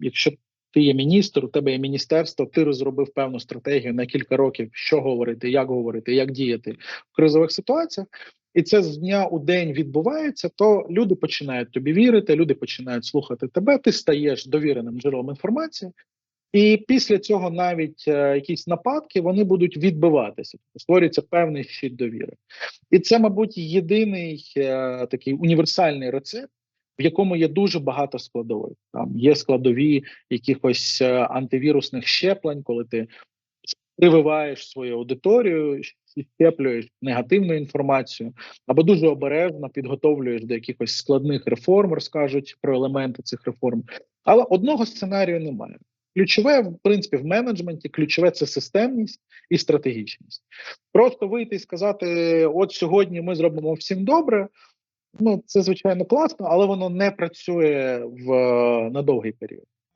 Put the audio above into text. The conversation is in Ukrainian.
якщо ти є міністр, у тебе є міністерство, ти розробив певну стратегію на кілька років, що говорити, як говорити, як діяти в кризових ситуаціях. І це з дня у день відбувається, то люди починають тобі вірити, люди починають слухати тебе. Ти стаєш довіреним джерелом інформації, і після цього навіть е, якісь нападки вони будуть відбиватися. Тобто створюється певний щит довіри, і це, мабуть, єдиний е, такий універсальний рецепт, в якому є дуже багато складових. Там є складові якихось е, антивірусних щеплень, коли ти прививаєш свою аудиторію, щеплюєш негативну інформацію, або дуже обережно підготовлюєш до якихось складних реформ, розкажуть про елементи цих реформ. Але одного сценарію немає. Ключове, в принципі, в менеджменті ключове це системність і стратегічність. Просто вийти і сказати: от сьогодні ми зробимо всім добре. Ну, це звичайно класно, але воно не працює в на довгий період.